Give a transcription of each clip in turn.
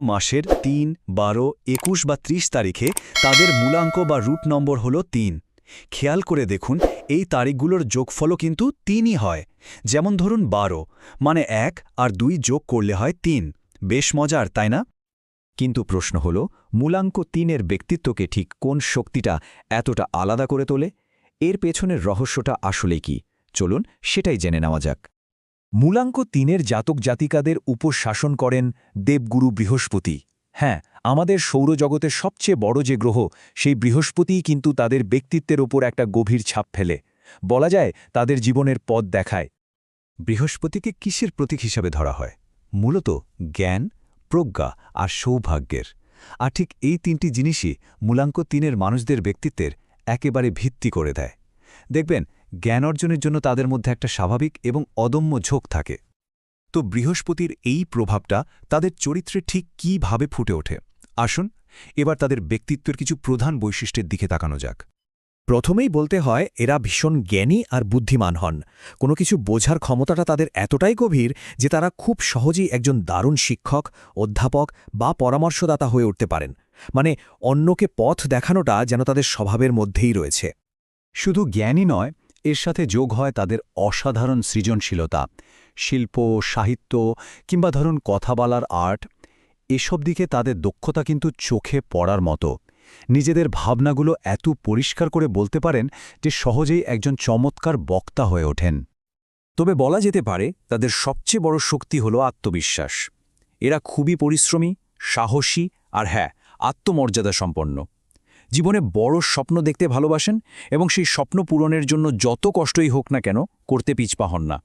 মাসের তিন, বারো, একুশ বা ত্রিশ তারিখে তাদের মূলাঙ্ক বা রুট নম্বর হল তিন। খেয়াল করে দেখুন, এই তারিখগুলোর যোগফলও কিন্তু তিনই হয়। যেমন ধরুন বারো মানে এক আর দুই যোগ করলে হয় তিন। বেশ মজার, তাই না? কিন্তু প্রশ্ন হল, মূলাঙ্ক তিনের ব্যক্তিত্বকে ঠিক কোন শক্তিটা এতটা আলাদা করে তোলে? এর পেছনের রহস্যটা আসলে কি? চলুন সেটাই জেনে নেওয়া যাক। মূলাঙ্ক তিনের জাতক জাতিকাদের উপর শাসন করেন দেবগুরু বৃহস্পতি। হ্যাঁ আমাদের সৌরজগতের সবচেয়ে বড় যে গ্রহ, সেই বৃহস্পতিই কিন্তু তাদের ব্যক্তিত্বের ওপর একটা গভীর ছাপ ফেলে। বলা যায়, তাদের জীবনের পথ দেখায়। বৃহস্পতিকে কিসের প্রতীক হিসাবে ধরা হয়? মূলত জ্ঞান, প্রজ্ঞা আর সৌভাগ্যের। আর ঠিক এই তিনটি জিনিসই মূলাঙ্ক তিনের মানুষদের ব্যক্তিত্বের একেবারে ভিত্তি করে দেয়। দেখবেন জ্ঞান অর্জনের জন্য তাদের মধ্যে একটা স্বাভাবিক এবং অদম্য ঝোঁক থাকে। তো বৃহস্পতির এই প্রভাবটা তাদের চরিত্রে ঠিক কীভাবে ফুটে ওঠে? আসুন, এবার তাদের ব্যক্তিত্বের কিছু প্রধান বৈশিষ্ট্যের দিকে তাকানো যাক। প্রথমেই বলতে হয়, এরা ভীষণ জ্ঞানী আর বুদ্ধিমান হন। কোনো কিছু বোঝার ক্ষমতাটা তাদের এতটাই গভীর যে তারা খুব সহজেই একজন দারুণ শিক্ষক, অধ্যাপক বা পরামর্শদাতা হয়ে উঠতে পারেন। মানে অন্যকে পথ দেখানোটা যেন তাদের স্বভাবের মধ্যেই রয়েছে। শুধু জ্ঞানই নয় এর সাথে যোগ হয় তাদের অসাধারণ সৃজনশীলতা, শিল্প, সাহিত্য কিংবা ধরুন কথা বলার আর্ট। এসব দিকে তাদের দক্ষতা কিন্তু চোখে পড়ার মতো। নিজেদের ভাবনাগুলো এত পরিষ্কার করে বলতে পারেন যে সহজেই একজন চমৎকার বক্তা হয়ে ওঠেন। তবে বলা যেতে পারে তাদের সবচেয়ে বড় শক্তি হল আত্মবিশ্বাস। এরা খুবই পরিশ্রমী, সাহসী আর হ্যাঁ আত্মমর্যাদা সম্পন্ন জীবনে বড় স্বপ্ন দেখতে ভালোবাসেন এবং সেই স্বপ্ন পূরণের জন্য যত কষ্টই হোক না কেন করতে পিছপা হন না।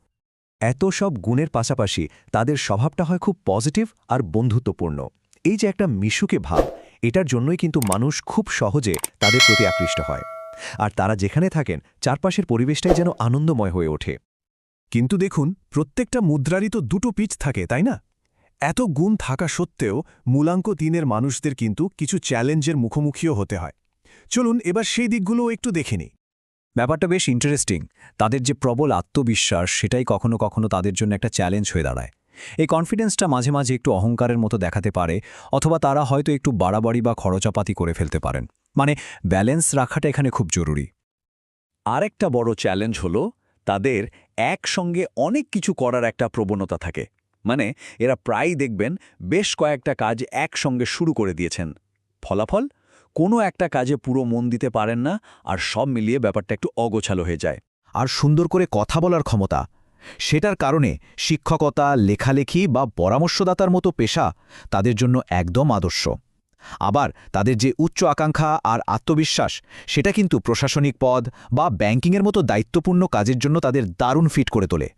এত সব গুণের পাশাপাশি তাদের স্বভাবটা হয় খুব পজিটিভ আর বন্ধুত্বপূর্ণ। এই যে একটা মিশুকে ভাব, এটার জন্যই কিন্তু মানুষ খুব সহজে তাদের প্রতি আকৃষ্ট হয়। আর তারা যেখানে থাকেন, চারপাশের পরিবেশটাই যেন আনন্দময় হয়ে ওঠে। কিন্তু দেখুন, প্রত্যেকটা মুদ্রারই তো দুটো পিচ থাকে, তাই না? এত গুণ থাকা সত্ত্বেও মূলাঙ্ক তিনের মানুষদের কিন্তু কিছু চ্যালেঞ্জের মুখোমুখিও হতে হয়। চলুন এবার সেই দিকগুলোও একটু দেখে নিই। ব্যাপারটা বেশ ইন্টারেস্টিং তাদের যে প্রবল আত্মবিশ্বাস, সেটাই কখনো কখনো তাদের জন্য একটা চ্যালেঞ্জ হয়ে দাঁড়ায়। এই কনফিডেন্সটা মাঝে মাঝে একটু অহংকারের মতো দেখাতে পারে, অথবা তারা হয়তো একটু বাড়াবাড়ি বা খরচাপাতি করে ফেলতে পারেন। মানে ব্যালেন্স রাখাটা এখানে খুব জরুরি। আরেকটা বড় চ্যালেঞ্জ হলো, তাদের একসঙ্গে অনেক কিছু করার একটা প্রবণতা থাকে। মানে এরা প্রায়ই দেখবেন বেশ কয়েকটা কাজ একসঙ্গে শুরু করে দিয়েছেন। ফলাফল? কোনো একটা কাজে পুরো মন দিতে পারেন না আর সব মিলিয়ে ব্যাপারটা একটু অগোছালো হয়ে যায়। আর সুন্দর করে কথা বলার ক্ষমতা। সেটার কারণে শিক্ষকতা, লেখালেখি বা পরামর্শদাতার মতো পেশা তাদের জন্য একদম আদর্শ। আবার তাদের যে উচ্চ আকাঙ্ক্ষা আর আত্মবিশ্বাস, সেটা কিন্তু প্রশাসনিক পদ বা ব্যাংকিংয়ের মতো দায়িত্বপূর্ণ কাজের জন্য তাদের দারুণ ফিট করে তোলে।